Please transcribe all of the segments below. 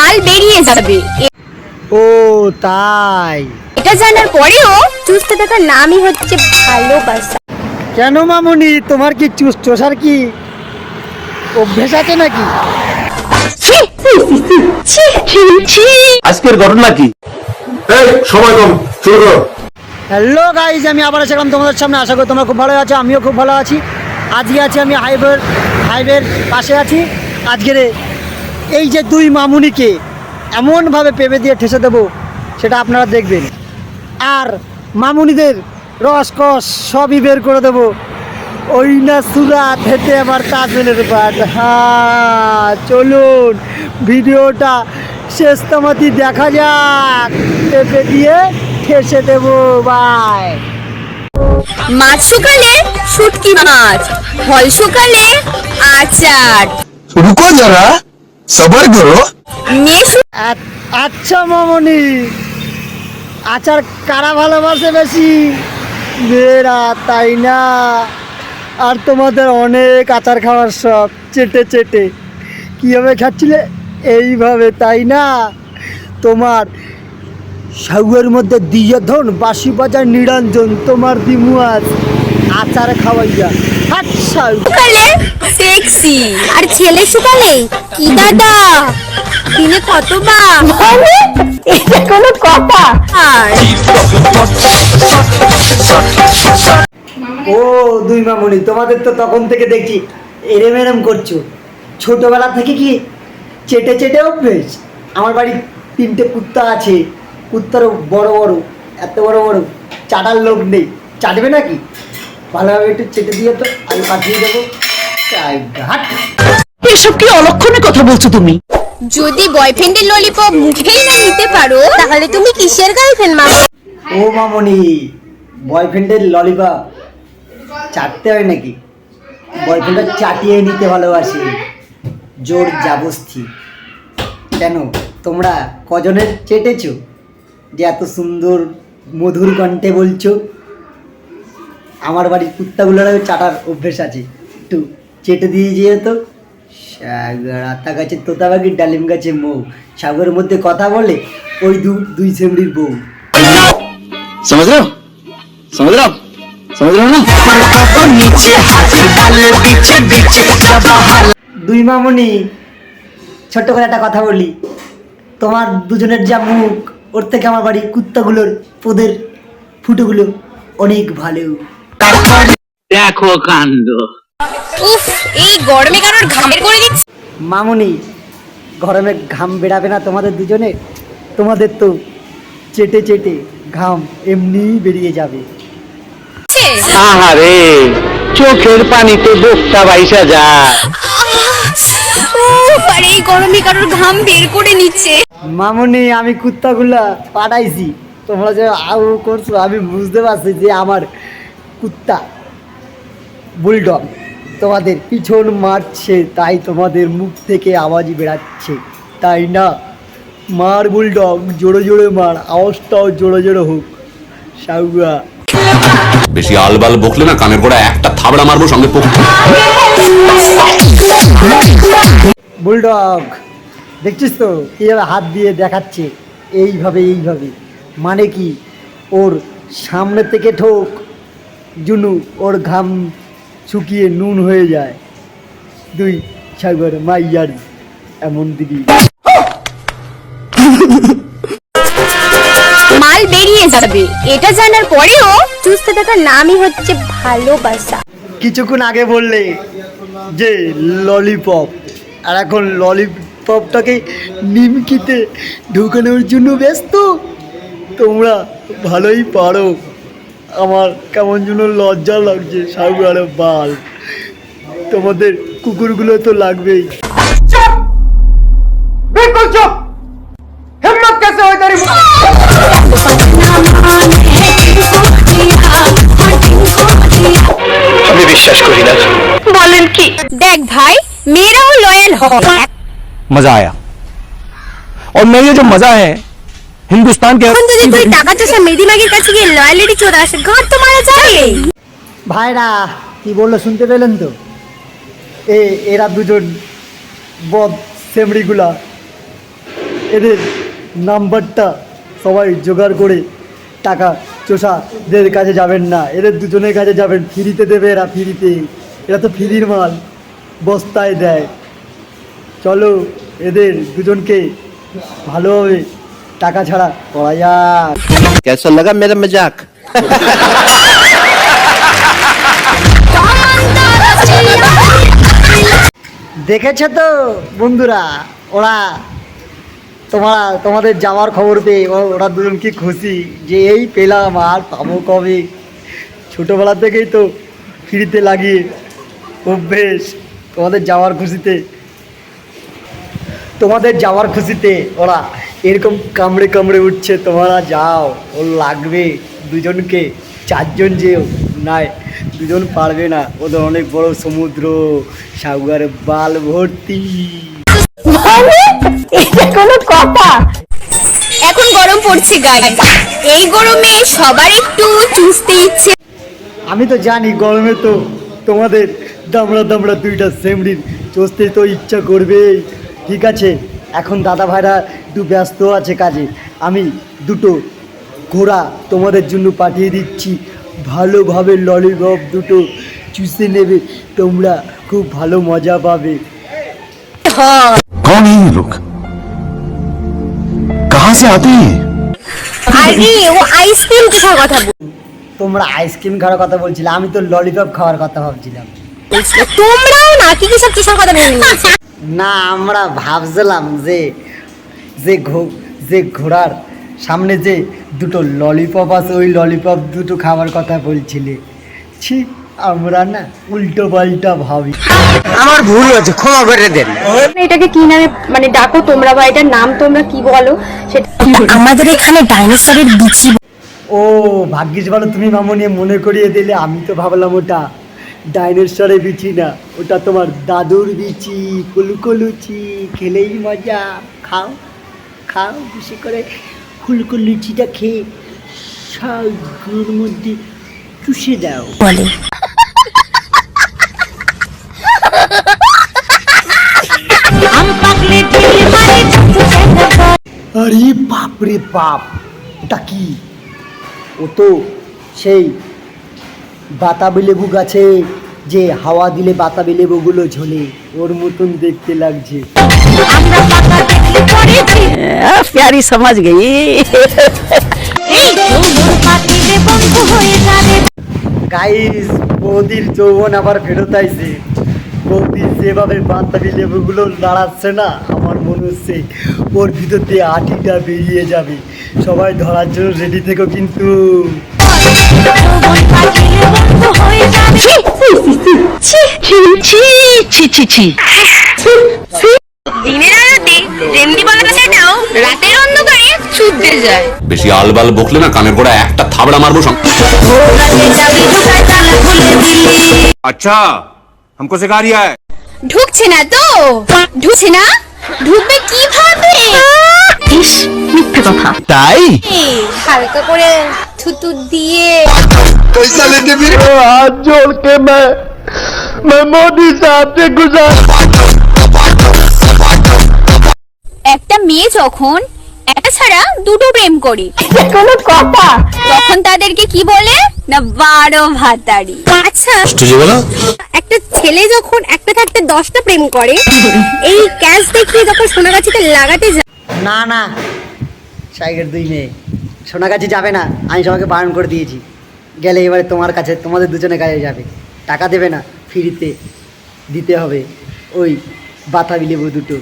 মাল বেরিয়ে যাবে। ও তাই। এটা জানার পরেও চুষতে থাকার নামই হচ্ছে ভালোবাসা। কেন মামুনি তোমার কি চুস চোষার কি অভ্যেস আছে নাকি? ছি, ছি, ছি, ছি। আজকের ঘটনা কি? এই সময় কম শুরু করো। হ্যালো গাইজ আমি আবার এসেলাম তোমাদের সামনে। আশা করি তোমরা খুব ভালো আছো আমিও খুব ভালো আছি। আজকে আছি আমি হাইওয়ের হাইওয়ের পাশে আছি। আজকের এই যে দুই মামুনিকে এমনভাবে পেবে দিয়ে ঠেসে দেবো সেটা আপনারা দেখবেন। আর মামুনিদের রসকস সবই বের করে দেবো। ওই না সুরাত হেঁটে আমার তাজমেলের পাট হ্যাঁ চলুন ভিডিওটা শেষ তামাতি দেখা যাক। পেঁপে দিয়ে ঠেসে দেবো বাই। মাছ শুকালে শুটকি মাছ ফল শুকালে আচার। রুকো যারা। সবার করো আচ্ছা মামনি। আচার কারা ভালোবাসে বেশি? মেয়েরা তাই না? আর তোমাদের অনেক আচার খাওয়ার শখ। চেটে চেটে। কীভাবে খাচ্ছিলে? এইভাবে তাই না? তোমার সাউয়ের মধ্যে দিয়ে ধন বাসি বাজার নিরঞ্জন তোমার দিমু দিমুয়াজ আচার খাওয়াইয়া। আচ্ছা শুকালে সেক্সি আর ছেলে শুকালে কি দাদা দিনে কতবার? এটা কোনো কথা। আর? ও দুই মামুনি তোমাদের তো তখন থেকে দেখছি এরেম এরেম করছ। ছোটবেলা থেকে কি চেটে চেটে অভ্যেস আমার বাড়ি তিনটে কুত্তা আছে। কুত্তারও বড় বড় এত বড় বড়। চাটার লোক নেই। চাটবে নাকি? ভালোভাবে একটু চেটে দিয়ে তো আমি পাঠিয়ে দেবো। এসব কি অলক্ষণে কথা বলছো তুমি? যদি বয়ফ্রেন্ডের ললিপপ মুখেই না নিতে পারো তাহলে তুমি কিসের গার্লফ্রেন্ড মা? ও মামনি বয়ফ্রেন্ডের ললিপপ চাটতে হয় নাকি? বয়ফ্রেন্ডটা চাটিয়ে নিতে ভালোবাসে। জোর জাবস্থি কেন তোমরা কজনের চেটেছো? যে এত সুন্দর মধুর কণ্ঠে বলছো। আমার বাড়ির কুত্তাগুলোর চাটার অভ্যেস আছে। একটু চেটে দিয়ে যেহেতু রাতা গাছে পাখির ডালিম গাছে মৌ। সাগরের মধ্যে কথা বলে ওই দু দুই সেমড়ির বউ। সমুদ্র সমুদ্র দুই মামনি ছোট্ট করে একটা কথা বলি। তোমার দুজনের যা মুখ ওর থেকে আমার বাড়ির কুত্তাগুলোর পোদের ফুটোগুলো অনেক ভালো। দেখো কাণ্ড। উফ এই গরমে কারোর ঘামের করে দিচ্ছে মামনি গরমে ঘাম বেড়াবে না তোমাদের দুজনে? তোমাদের তো চেটে চেটে ঘাম এমনিই বেরিয়ে যাবে। আহারে চোখের পানিতে বোকটা বাইসা যা। আর এই গরমে কারোর ঘাম বের করে নিচ্ছে? মামনি আমি কুত্তাগুলা পাঠাইছি। তোমরা যে আউ করছ আমি বুঝতে পারছি যে আমার কুত্তা বুলডগ তোমাদের পিছন মারছে তাই তোমাদের মুখ থেকে আওয়াজ বেড়াচ্ছে। তাই না? মার বুলডগ জোরে জোরে মার আওয়াজটাও জোরে জোরে হোক। সাউয়া বেশি আলবাল বকলে না কানের গোড়া একটা থাবড়া মারবো সঙ্গে বুলডগ দেখছিস তো কীভাবে হাত দিয়ে দেখাচ্ছে? এইভাবে এইভাবে। মানে কি? ওর সামনে থেকে ঠোক। জুনু ওর ঘাম শুকিয়ে নুন হয়ে যায়। দুই সাগর মাইয়ার এমন দিদি। মাল বেরিয়ে যাবে। এটা জানার পরেও চুষতে থাকার নামই হচ্ছে ভালোবাসা। কিছুক্ষণ আগে বললে যে ললিপপ। আর এখন ললিপপটাকে নিমকিতে ঢুকানোর জন্য ব্যস্ত। তোমরা ভালোই পারো। আমার কেমন যেন লজ্জা লাগছে সাগুয়ারে বাল তোমাদের কুকুরগুলো তো লাগবেই আমি বিশ্বাস করি না বলেন কি দেখ ভাই মেয়েরাও লয়াল হয় मजा आया और मैं ये जो मजा है হিন্দুস্তান के টাকা চোষা মেদি মাগির কাছে গিয়ে লয়ালিটি চোরাস ঘর তো মারা যাবে। ভাইরা কি বলল শুনতে পেলেন তো? এ এরা দুজন বদ সেমড়িগুলা। এদের নাম্বারটা সবাই জোগাড় করে টাকা চোষাদের কাছে যাবেন না। এদের দুজনের কাছে যাবেন। ফ্রিতে দেবে এরা ফ্রিতে। এরা তো ফ্রির মাল বস্তায় দেয়। চলো এদের দুজনকে ভালোভাবে টাকা ছাড়া পড়া যাক কেসন লাগা মেরা মজাক দেখেছে তো বন্ধুরা ওরা তোমার তোমাদের যাওয়ার খবর পেয়ে ওরা দুজন কি খুশি যে এই পেলাম আর পাবো কবে? ছোটোবেলা থেকেই তো ফিরিতে লাগিয়ে অভ্যেস তোমাদের যাওয়ার খুশিতে তোমাদের যাওয়ার খুশিতে ওরা এরকম কামড়ে কামড়ে উঠছে তোমরা যাও ওর লাগবে। দুজনকে চারজন যেও নাই দুজন পারবে না। ওদের অনেক বড় সমুদ্র সাগরে বাল ভর্তি। মানে? এটা কোনো কথা? এখন গরম পড়ছে গায়ে এই গরমে সবার একটু চুষতে ইচ্ছে। আমি তো জানি গরমে তো তোমাদের দামড়া দামড়া দুইটা সেমরির চষতে তো ইচ্ছা করবেই। ঠিক আছে এখন দাদা ভাইরা একটু ব্যস্ত আছে কাজে আমি দুটো ঘোড়া তোমাদের জন্য পাঠিয়ে দিচ্ছি ভালোভাবে ললিপপ দুটো চুষে নেবে তোমরা খুব ভালো মজা পাবে कौन है ये लोग कहां से आते हैं আরে ও আইসক্রিম খাওয়ার কথা তোমরা আইসক্রিম খাওয়ার কথা বলছিলে আমি তো ললিপপ খাওয়ার কথা ভাবছিলাম বলছিল তোমরাও না কি কি সব কিসের কথা ভেবে নিয়েছো না আমরা ভাবছিলাম যে যে ঘো- যে ঘোড়ার সামনে যে দুটো ললিপপ আছে ওই ললিপপ দুটো খাওয়ার কথা বলছিলে। ছি আমরা না উল্টো পাল্টা ভাবি। আমার ভুল হয়েছে ক্ষমা করে দেন। এটাকে কি নামে মানে ডাকো তোমরা বা এটার নাম তোমরা কি বলো? সেটা আমাদের এখানে ডাইনোসরের বিচি ও ভাগ্যিস ভালো তুমি মামনি মনে করিয়ে দিলে আমি তো ভাবলাম ওটা ডাইনোসরে বিচি না ওটা তোমার দাদুর বিচি কুলকুলুচি খেলেই মজা। খাও খাও বেশি করে কুলকুলুচিটা খেয়ে শাকগুলোর মধ্যে চুষে দাও। বলে। আরে বাপ রে বাপ ওটা কি? ও তো সেই বাতাবি লেবু গাছে যে হাওয়া দিলে বাতাবি লেবুগুলো ঝোলে ওর মতন দেখতে লাগছে। প্যারি সমাজ গেই গাইস বৌদির যৌবন আবার ফেরত আইছে। বৌদি যেভাবে বাতাবি লেবুগুলো দাঁড়াচ্ছে না আমার মনে হচ্ছে ওর ভিতর দিয়ে আটিটা বেরিয়ে যাবে। সবাই ধরার জন্য রেডি থেকো কিন্তু। দিনের আলোতে যেমনি বলা সেটাও রাতের অন্ধকারে ছুটতে যায় বেশি আলবাল বকলে না কানের গোড়া একটা থাবড়া মারবো সঙ্গে अच्छा हमको सिखा रिया है ঢুকছে না তো ঢুকছে না ঢুকবে কিভাবে ইস মিথ্যে কথা ताई এই, হালকা করে থুতু দিয়ে कैसा लेते फिर हाथ जोड़ के मैं मैं मोदी साहब से गुजार একটা মেয়ে যখন একটা ছাড়া দুটো প্রেম করি কোনো কথা তখন তাদেরকে কি বলে না বারো ভাতারি আচ্ছা একটা ছেলে যখন একটা থাকতে দশটা প্রেম করে এই ক্যাশ দেখিয়ে যখন সোনাগাছিতে লাগাতে যায় না না। সাইকেল দুই মেয়ে সোনা কাছে যাবে না। আমি সবাইকে বারণ করে দিয়েছি। গেলে এবারে তোমার কাছে তোমাদের দুজনে কাছে যাবে। টাকা দেবে না ফ্রিতে দিতে হবে। ওই বাতাবি লেবু দুটো।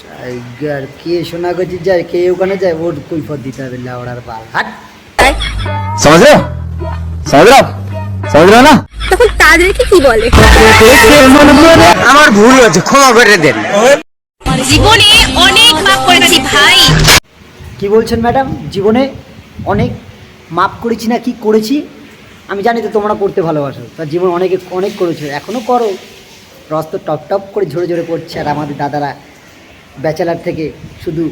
টাইগার কে সোনা কাছে যায় কে ওখানে যায় ওর কৈফত দিতে হবে লাউড়ার বাল। হাট। সমাজ সমাজ সমাজ না? তাদেরকে কি বলে? আমার ভুল হয়েছে ক্ষমা করে দেন। জীবনে অনেক পাপ করেছি ভাই। কি বলছেন ম্যাডাম? জীবনে অনেক মাপ করেছি না কি করেছি? আমি জানি তো তোমরা করতে ভালোবাসো। তার জীবন অনেকে অনেক করেছ। এখনও করো। রস তো টপ টপ করে ঝরে ঝরে পড়ছে। আর আমাদের দাদারা ব্যাচেলার থেকে শুধু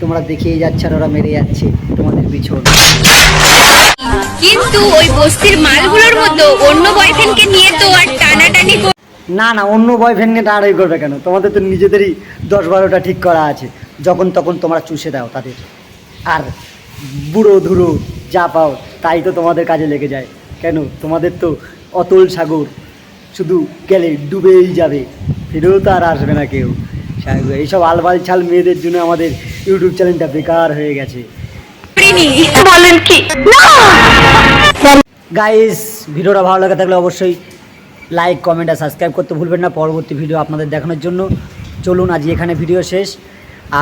তোমরা দেখিয়ে যাচ্ছে আর ওরা মেরে যাচ্ছে তোমাদের পিছন। কিন্তু ওই বস্তির মালগুলোর মতো অন্য বয়ফ্রেন্ডকে নিয়ে তো আর টানাটানি না না অন্য বয়ফ্রেন্ডকে টানাটানি করবে কেন? তোমাদের তো নিজেদেরই দশ বারোটা ঠিক করা আছে। যখন তখন তোমরা চুষে দাও তাদের। আর বুড়ো ধুড়ো যা পাও তাই তো তোমাদের কাজে লেগে যায়। কেন? তোমাদের তো অতল সাগর শুধু গেলে ডুবেই যাবে। ফিরেও তো আর আসবে না কেউ। এইসব আলবাল ছাল মেয়েদের জন্য আমাদের ইউটিউব চ্যানেলটা বেকার হয়ে গেছে। বলেন কি? গাইস ভিডিওটা ভালো লাগে থাকলে অবশ্যই লাইক কমেন্ট আর সাবস্ক্রাইব করতে ভুলবেন না। পরবর্তী ভিডিও আপনাদের দেখানোর জন্য চলুন আজ এখানে ভিডিও শেষ।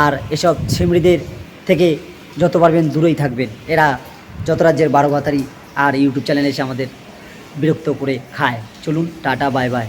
আর এসব সিমড়িদের থেকে যত পারবেন দূরেই থাকবেন। এরা যত রাজ্যের বারো ভাতারি আর ইউটিউব চ্যানেলে এসে আমাদের বিরক্ত করে খায়। চলুন, টাটা বাই বাই